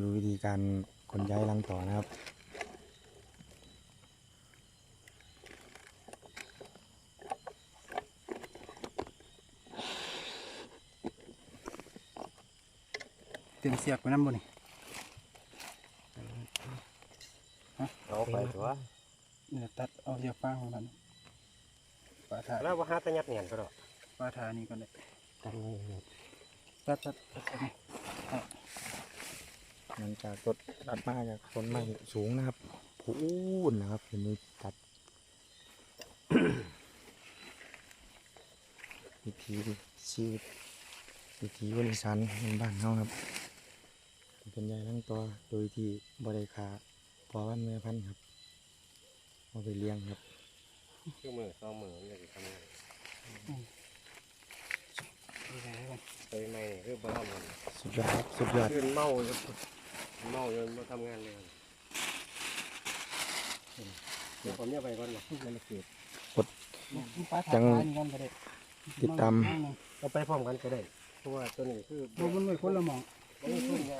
ดูวิธีการขนย้ายรังต่อนะครับ เต็มเสียกไปน้ำบ่นี่เอาไปตัวเนี่ยตัดเอาเสียกฟางของมันปลาถาแล้วว่าหาแตะยัดเนียนก็ดอกปลาถานี่ก็ได้ตั้งไว้เนี่ยตัดตัดตัดตัดนี่หลัง จากรถตัดมาจากต้นไม้สูงนะครับพูนนะครับเห็นมือตัดวิธีชีวิตวิธีวันอีสานในบ้านเฮาครับ เป็นใหญ่ทั้งตัวโดยที่บริขาพอวันแม่พันธุ์ครับเอาไปเลี้ยงครับคือมือสองมือมันจะทำงานดูแลกันไปใหม่นี่คือบ้านมันสุดยอดครับสุดยอดคือเมาอยู่ เมาอยู่มาทำงานเลยเดี๋ยวผมจะไปก่อนนะทุกวันเกิดปลาถาจังนี่กันก็ได้ติดตามเอาไปพร้อมกันก็ได้ เพราะว่าตัวนี้คือบ่มันไว้คนละหมองมันไม่ขึ้นไง